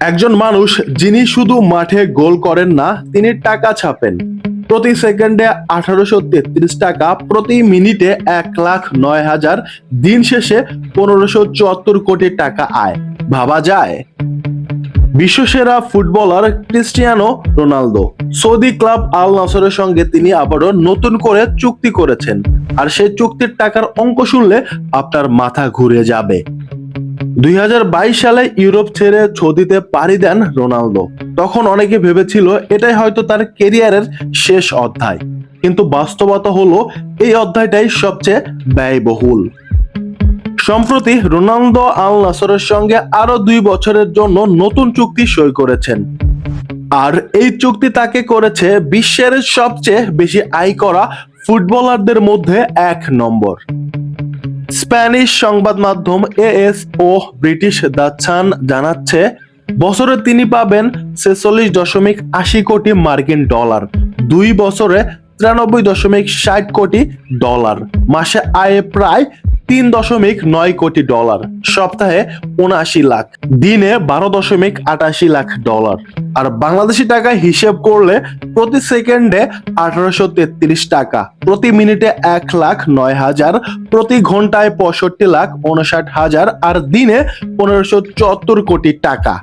একজন মানুষ যিনি শুধু মাঠে গোল করেন না, তিনি টাকা ছাপেন। প্রতি সেকেন্ডে আঠারোশো তেত্রিশ টাকা, প্রতি মিনিটে এক লাখ নয় হাজার, দিন শেষে পনেরোশো চুয়াত্তর কোটি টাকা আয়। ভাবা যায়। বিশ্বসেরা footballer Cristiano Ronaldo. Saudi club Al নাসরের সঙ্গে তিনি আবারও নতুন করে চুক্তি করেছেন। আর সেই চুক্তির টাকার অঙ্ক শুনলে আপনার মাথা ঘুরে যাবে। দুই হাজার বাইশ সালে ইউরোপ ছেড়ে সৌদিতে পাড়ি দেন রোনালদো। তখন অনেকে ভেবেছিল এটাই হয়তো তার কেরিয়ারের শেষ অধ্যায়। কিন্তু বাস্তবতা হলো এই অধ্যায়টাই সবচেয়ে ব্যয়বহুল। সম্প্রতি রোনালদো আল নাসরের সঙ্গে আরও দুই বছরের জন্য নতুন চুক্তি সই করেছেন। আর এই চুক্তি তাকে করেছে বিশ্বের সবচেয়ে বেশি আয় করা ফুটবলারদের মধ্যে এক নম্বর। স্প্যানিশ সংবাদ মাধ্যম এএস ও ব্রিটিশ দাচ্ছান জানাচ্ছে, বছরে তিনি পাবেন ছেচল্লিশ দশমিক আশি কোটি মার্কিন ডলার, দুই বছরে তিরানব্বই দশমিক ষাট কোটি ডলার। মাসে আয়ে প্রায় তিন দশমিক নয় কোটি ডলার। সপ্তাহে উনআশি লাখ। দিনে বারো দশমিক আটাশি লাখ ডলার। আর বাংলাদেশি টাকায় হিসেব করলে প্রতি সেকেন্ডে আঠারোশো তেত্রিশ টাকা। প্রতি মিনিটে এক লাখ নয় হাজার। প্রতি ঘন্টায় পঁয়ষট্টি লাখ উনষাট হাজার। আর দিনে পনেরোশো চুয়াত্তর কোটি টাকা।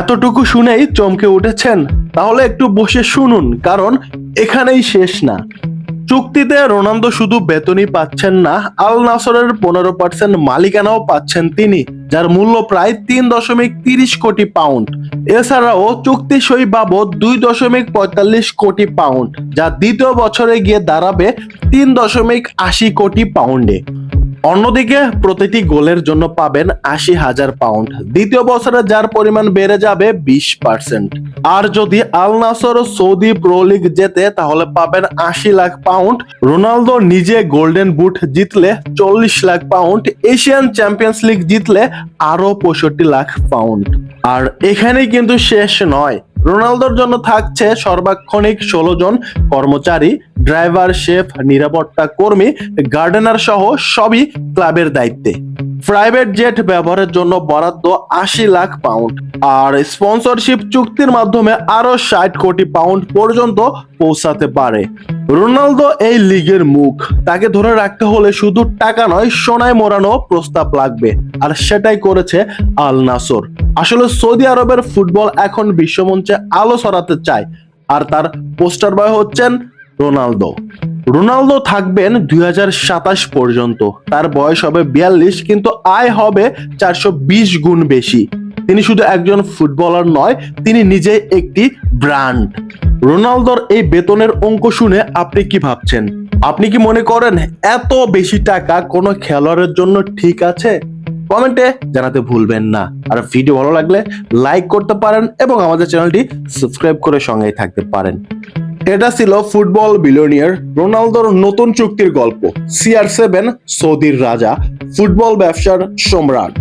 এতটুকু শুনেই চমকে উঠেছেন। তাহলে একটু বসে শুনুন, কারণ এখানেই শেষ না। চুক্তিতে রোনালদো শুধু বেতনই পাচ্ছেন না, আল নাসরের পনেরো পার্সেন্ট মালিকানাও পাচ্ছেন তিনি, যার মূল্য প্রায় তিন দশমিক তিরিশ কোটি পাউন্ড। এছাড়াও চুক্তি সই বাবদ দুই দশমিক পঁয়তাল্লিশ কোটি পাউন্ড, যা দ্বিতীয় বছরে গিয়ে দাঁড়াবে তিন দশমিক আশি কোটি পাউন্ডে। অন্যদিকে প্রতিটি গোলের জন্য পাবেন আশি হাজার পাউন্ড। দ্বিতীয় বছরে যার পরিমাণ বেড়ে যাবে বিশ পার্সেন্ট। আর যদি Al Nassr Saudi Pro League জেতে, তাহলে পাবেন আশি লাখ পাউন্ড। রোনালদো নিজে গোল্ডেন বুট জিতলে চল্লিশ lakh pound. Asian Champions League জিতলে আরও পঁয়ষট্টি লাখ পাউন্ড। আর এখানেই কিন্তু শেষ নয়। রোনালদোর জন্য থাকছে সর্বাক্ষণিক ষোলো জন কর্মচারী, ড্রাইভার, শেফ, নিরাপত্তা কর্মী, গার্ডেনার সহ সবই ক্লাবের দায়িত্বে। প্রাইভেট জেট ব্যবহারের জন্য বরাদ্দ আশি লাখ পাউন্ড আর স্পন্সরশিপ চুক্তির মাধ্যমে আরও ষাট কোটি পাউন্ড পর্যন্ত পৌঁছাতে পারে। রোনালদো এই লিগের মুখ। তাকে ধরে রাখতে হলে শুধু টাকা নয়, সোনায় মোড়ানো প্রস্তাব লাগবে। আর সেটাই করেছে আল নাসর। আসলে সৌদি আরবের ফুটবল এখন বিশ্বমঞ্চে আলো ছড়াতে চায়, আর তার পোস্টার বয় হচ্ছেন রোনালদো। রোনালদো থাকবেন দুই হাজার সাতাশ পর্যন্ত। তার বয়স হবে বিয়াল্লিশ, কিন্তু আয় হবে চারশো বিশ গুণ বেশি। তিনি শুধু একজন ফুটবলার নয়, তিনি নিজে একটি ব্র্যান্ড। রোনালদোর এই বেতনের অঙ্ক শুনে আপনি কি ভাবছেন? আপনি কি মনে করেন এত বেশি টাকা কোনো খেলোয়াড়ের জন্য ঠিক আছে? কমেন্টে জানাতে ভুলবেন না। আর ভিডিও ভালো লাগলে লাইক করতে পারেন এবং আমাদের চ্যানেলটি সাবস্ক্রাইব করে সঙ্গে থাকতে পারেন। এটা ছিল ফুটবল বিলিয়নিয়ার রোনালদোর নতুন চুক্তির গল্প সিআর সেভেন সৌদির রাজা ফুটবল ব্যবসার সম্রাট।